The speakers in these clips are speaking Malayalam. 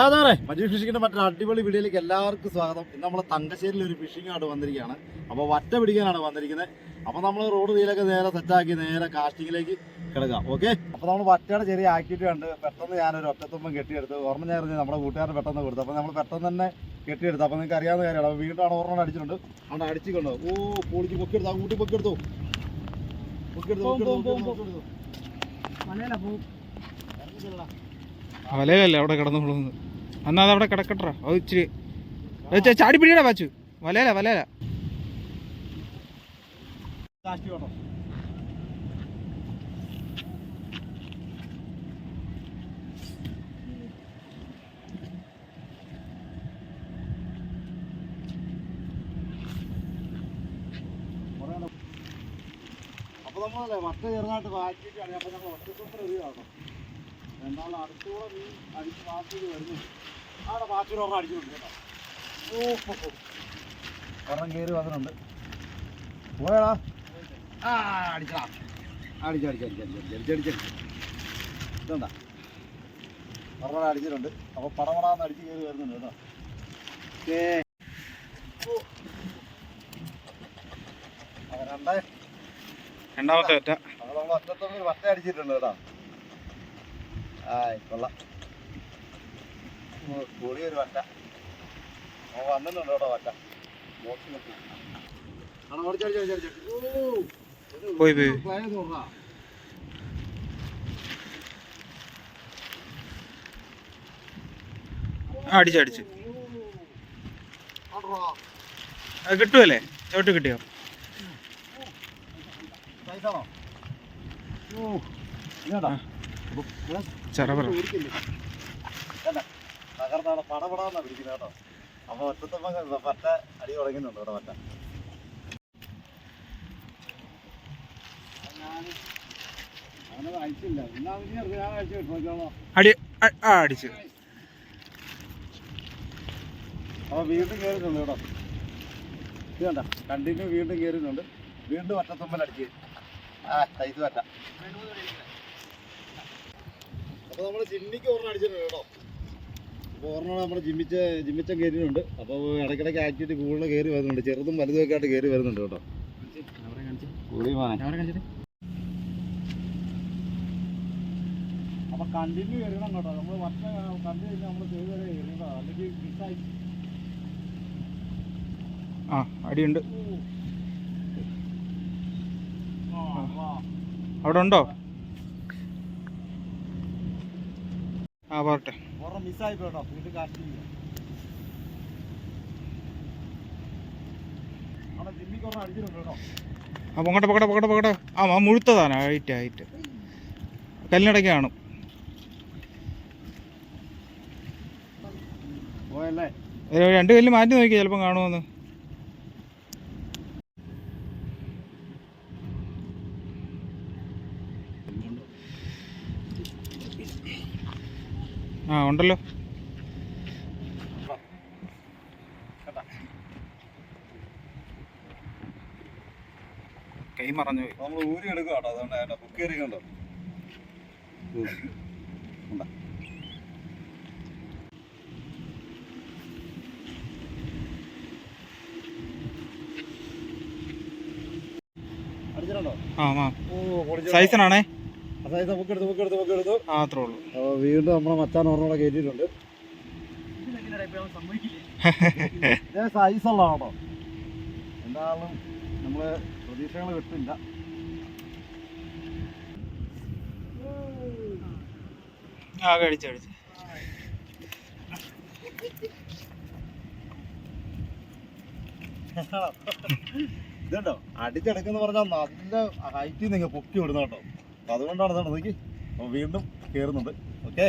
അതെ മജീഷ് ഫിഷിങ്ങിന്റെ മറ്റൊരു അടിപൊളി വീഡിയോയിലേക്ക് എല്ലാവർക്കും സ്വാഗതം. ഇന്ന് നമ്മൾ തങ്കശ്ശേരിയിൽ ഒരു ഫിഷിംഗ് ആയിട്ട് വന്നിരിക്കുകയാണ്. അപ്പോൾ വറ്റ പിടിക്കാനാണ് വന്നിരിക്കുന്നത്. അപ്പോൾ നമ്മൾ റോഡ് വീലൊക്കെ നേരെ സെറ്റാക്കി നേരെ കാസ്റ്റിങ്ങിലേക്ക് കിടക്കാം ഓക്കെ അപ്പോൾ നമ്മൾ വറ്റയുടെ ചെറിയ ആക്കിയിട്ട് കണ്ട് പെട്ടെന്ന് ഞാനൊരു ഒറ്റത്തുമ്പം കെട്ടിയെടുത്ത് ഓർമ്മ ഞാൻ നമ്മുടെ കൂട്ടുകാരൻ പെട്ടെന്ന് കൊടുത്തു. അപ്പോൾ നമ്മൾ പെട്ടെന്ന് തന്നെ കെട്ടിയെടുത്തു. അപ്പോൾ നിങ്ങൾക്ക് അറിയാവുന്ന കാര്യമാണ്. അപ്പോൾ വീണ്ടാണ് ഓർമ്മ അടിച്ചിട്ടുണ്ട്. അവിടെ അടിച്ചിട്ടുണ്ട് ഓ പൊളിച്ച് പൊക്കെടുത്തു കൂട്ടി പൊക്കെടുത്തു പൊക്കെടുത്തു പൊക്കെടുത്തു പൊക്കെടുത്തു. വലയിലല്ലേ അവിടെ കിടന്നു കൊള്ളുന്നത് എന്നാ അതവിടെ കിടക്കട്ടാ അത് ഇച്ചിരി ചാടി പിടിയടാ വാച്ചു വലയല വലയല. അപ്പൊ നമ്മളല്ലേ വട്ട ചെറുതായിട്ട് വാറ്റിയിട്ടാണ് അപ്പൊ നമ്മൾ ഒറ്റക്കൊത്ര എറിയാണ് രണ്ടാളും അടുത്തൂടെ മീൻ അടിച്ച് വരുന്നു. അവിടെ ഒരെണ്ണം അടിച്ചിട്ടുണ്ട് കേട്ടോ. ഒരെണ്ണം കയറി വന്നിട്ടുണ്ട്. പോയടാ. ആ അടിച്ചടാ. അടിച്ചു അടിച്ചു അടിച്ചു അടിച്ചു അടിച്ചു അടിച്ചു അടിച്ചു. ഇതെന്താ ഒരെണ്ണം അടിച്ചിട്ടുണ്ട്. അപ്പൊ പടപടാന്ന് അടിച്ച് കയറി വരുന്നുണ്ട് കേട്ടോ. ഏ. രണ്ടാമത്തെ. ഒറ്റ. അപ്പൊ നമ്മൾ ഒറ്റത്തൊന്നും വട്ട അടിച്ചിട്ടുണ്ട് കേട്ടോ. കൊള്ളാം. പൊളിയൊരു വട്ട. ഓ വന്നിട്ടുണ്ട് കേട്ടോ വട്ട. പോയി, പോയി. അടിച്ചു കിട്ടുമല്ലേ ചോട്ട് കിട്ടിയോ? ആണോ? ഓ, ഇതാണ്ടാ. ചെറപറ ഊരിക്കില്ലേ? ഇതാണ്ടാ. തകർന്നാണ് പടപടാന്നാ പിടിക്കുന്നത് കേട്ടോ. അപ്പൊ ഒറ്റത്തമ്മ പറ്റ അടി തുടങ്ങുന്നുണ്ട് ഇവിടെ പറ്റ. അടിച്ചു. അപ്പൊ വീണ്ടും കയറുന്നുണ്ട് കേട്ടോ. ഇത് കണ്ട കണ്ടിന്യൂ വീണ്ടും കേറുന്നുണ്ട് വീണ്ടും ഒറ്റത്തുമ്പൽ അടിച്ച്. ആ സൈസ് പറ്റ. അപ്പൊ നമ്മൾ ജിമ്മിക്ക് ഒരെണ്ണം അടിച്ചിട്ടുണ്ട് കേട്ടോ. അപ്പോൾ ഒരെണ്ണം നമ്മുടെ ജിമ്മിച്ച ജിമ്മിച്ചൻ കയറിയിട്ടുണ്ട്. അപ്പോൾ ഇടയ്ക്കിടയ്ക്ക് ആക്ടിവിറ്റി കൂടുതൽ കയറി വരുന്നുണ്ട്. ചെറുതും വലുതും ഒക്കെ ആയിട്ട് കയറി വരുന്നുണ്ട് കേട്ടോ. കൂടി അപ്പൊ കണ്ടിന്യൂ കയറണം കേട്ടോ. നമ്മൾ വട്ട കണ്ടിന്യൂ നമ്മൾ ചെയ്ത് വരെ കയറിയതാ അല്ലെങ്കിൽ മിസ്സായി ആ അടിയുണ്ട്. അവിടെ ഉണ്ടോ? ആ പോട്ടെ മിസ്സായി വീണ്ടും കാസ്റ്റ് ചെയ്യാം ആ പൊങ്ങട്ടെ പൊക്കട്ടെ പൊക്കട്ടെ പൊക്കട്ടെ ആ ആ മുഴുത്തതാണ്. ഹൈറ്റ് ഹൈറ്റ് കല്ലിനടയ്ക്ക് കാണും. രണ്ട് കല്ല് മാറ്റി നോക്കി ചിലപ്പം കാണുമെന്ന്. ആ ഉണ്ടല്ലോ. കൈ മറഞ്ഞു പോയി. നമ്മൾ ഊരി എടുക്കുക കേട്ടോ അതുകൊണ്ട് അതിന്റെ ബുക്ക് കയറിക്കണ്ടോ അടിച്ചിട്ടുണ്ടോ? ആ പൊളിച്ചോ. സൈസിനാണേ ആ നമുക്ക് എടുത്ത് നമുക്ക് എടുത്ത് നമുക്ക് എടുത്ത് ആ ഉള്ളൂ. അപ്പോൾ വീണ്ടും നമ്മളെ മച്ചാൻ ഒരെണ്ണം കയറ്റിയിട്ടുണ്ട്. സൈസ് ഉള്ളതാണോ? എന്തായാലും നമ്മൾ പ്രതീക്ഷകൾ കിട്ടില്ല. ആ കഴിച്ചു കഴിച്ചു ഇതുണ്ടോ? അടിച്ചെടുക്കുന്ന പറഞ്ഞാൽ നല്ല ഹൈറ്റിൽ നിങ്ങൾ പൊക്കി വിടുന്ന കേട്ടോ. അതുകൊണ്ടാണ് ഇതാണ്. നോക്കി. അപ്പൊ വീണ്ടും കയറുന്നുണ്ട് ഓക്കെ.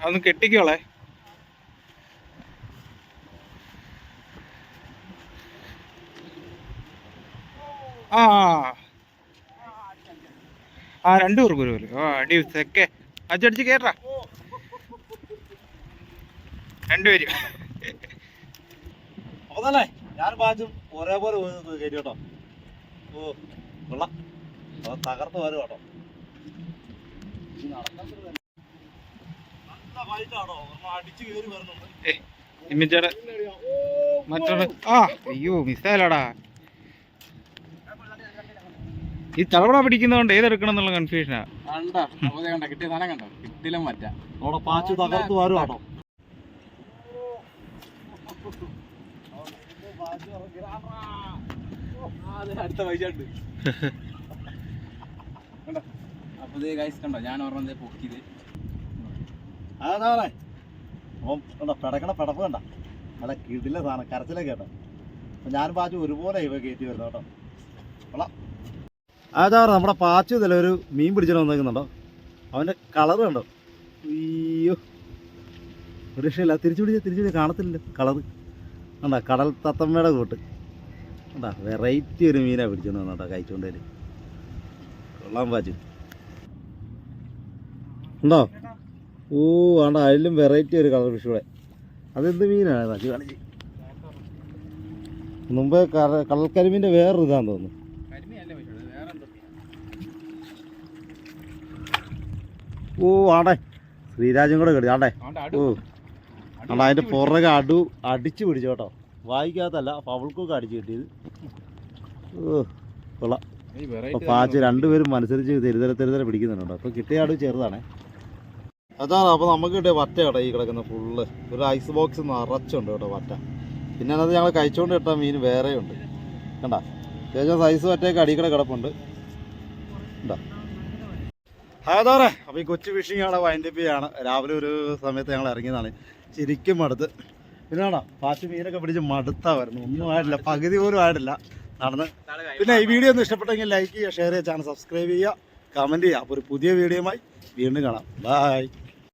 അതൊന്ന് കെട്ടിക്കോളെ. ആ ആ. രണ്ടു പേർക്ക് ഒരു പോലെ ഓ അടി സെക്കെ അച്ചടിച്ച് കേട്ടാ രണ്ടുപേരും. അപ്പൊ തന്നെ ഞാൻ പാച്ചും ഒരേപോലെ കയറ്റി കേട്ടോ. ഓ കൊള്ളാം. അത് തകർത്ത് വരും കേട്ടോ. മറ്റൊരു ആ അയ്യോ മിസ്സായാലടാ ഈ തളവട പിടിക്കുന്നതുകൊണ്ട് ഏതെടുക്കണം എന്നുള്ള കൺഫ്യൂഷനാ കണ്ടോ? കിട്ടിയ സാധനം കണ്ടോ? കിട്ടിലും മറ്റാ അവിടെ പാച്ചു തകർത്ത് വരും കേട്ടോ. അടുത്ത പൈസ കണ്ടോ കണ്ടോ ഞാൻ ഓർമ്മ ഓം കണ്ടോ കണ്ട നല്ല കിടില സാധനം കരച്ചിലൊക്കെ കേട്ടോ ഞാൻ പാച്ചു ഒരുപോലെ ഇവ കയറ്റി വരുന്നത് കേട്ടോ. അതാണ് നമ്മുടെ പാച്ചു ഇതിൽ ഒരു മീൻ പിടിച്ചിട്ട് വന്നേക്കുന്നുണ്ടോ അവന്റെ കളർ കണ്ടോ അയ്യോ ഒരു രക്ഷയില്ല തിരിച്ചു പിടിച്ച് തിരിച്ചു പിടിച്ച് കാണത്തില്ല കളർ കണ്ടാ കടൽ തത്തമ്മയുടെ കൂട്ട്. കണ്ടാ വെറൈറ്റി ഒരു മീനാണ് പിടിച്ചോണ്ട് വന്നു കേട്ടോ കഴിച്ചുകൊണ്ടേൽ കൊള്ളാൻ പാച്ചു. ഉണ്ടോ? ഓ ആണ്ട അതിലും വെറൈറ്റി ഒരു കളർ ഫിഷ് കൂടെ അതെന്ത് മീനാണ് പാച്ചു കാണിച്ച്. മുമ്പ് കര- കടൽക്കരിമീന്റെ വേറൊരു ഇതാന്ന് തോന്നുന്നു. ഓ ആണ്ടേ. ശ്രീരാജും കൂടെ കിട്ടി ആണ്ടേ. ഓ. അടു അതിന്റെ അതിന്റെ പുറകെ അടു അടിച്ചു പിടിച്ചു കേട്ടോ. വായിക്കാത്തല്ല പവൾക്കൊക്കെ അടിച്ചു കിട്ടിയത്. ഓ കൊള്ളാം. അപ്പോൾ പാച്ച് രണ്ടുപേരും മത്സരിച്ച് തെരുതര തെരുതര പിടിക്കുന്നുണ്ടോ അപ്പോൾ കിട്ടിയ അടു ചെറുതാണേ. അതാണ് അപ്പോൾ നമുക്ക് കിട്ടിയ വറ്റ കേട്ടോ ഈ കിടക്കുന്ന ഫുള്ള് ഒരു ഐസ് ബോക്സ് നിറച്ചുണ്ട് കേട്ടോ വറ്റ പിന്നെ അത് ഞങ്ങൾ കഴിച്ചുകൊണ്ട് കിട്ടാൻ മീൻ വേറെയുണ്ട്. കണ്ട? അത്യാവശ്യം സൈസ് വറ്റയൊക്കെ അടിക്കട കിടപ്പുണ്ട്. അതാറേ അപ്പോൾ ഈ കൊച്ചു ഫിഷിംഗ് അവിടെ വൈൻഡപ്പ് ചെയ്യാണ്. രാവിലെ ഒരു സമയത്ത് ഞങ്ങൾ ഇറങ്ങിയതാണ്. ശരിക്കും മടുത്ത്. പിന്നെ കാണാം മീനൊക്കെ പിടിച്ച് മടുത്താ വരുന്നു. ഒന്നും ആയിട്ടില്ല. പകുതി പോലും ആയിട്ടില്ല. നടന്ന്. പിന്നെ ഈ വീഡിയോ ഒന്ന് ഇഷ്ടപ്പെട്ടെങ്കിൽ ലൈക്ക് ചെയ്യുക ഷെയർ ചെയ്യുക ചാനൽ സബ്സ്ക്രൈബ് ചെയ്യുക കമന്റ് ചെയ്യുക. അപ്പോൾ ഒരു പുതിയ വീഡിയോയുമായി വീണ്ടും കാണാം. ബൈ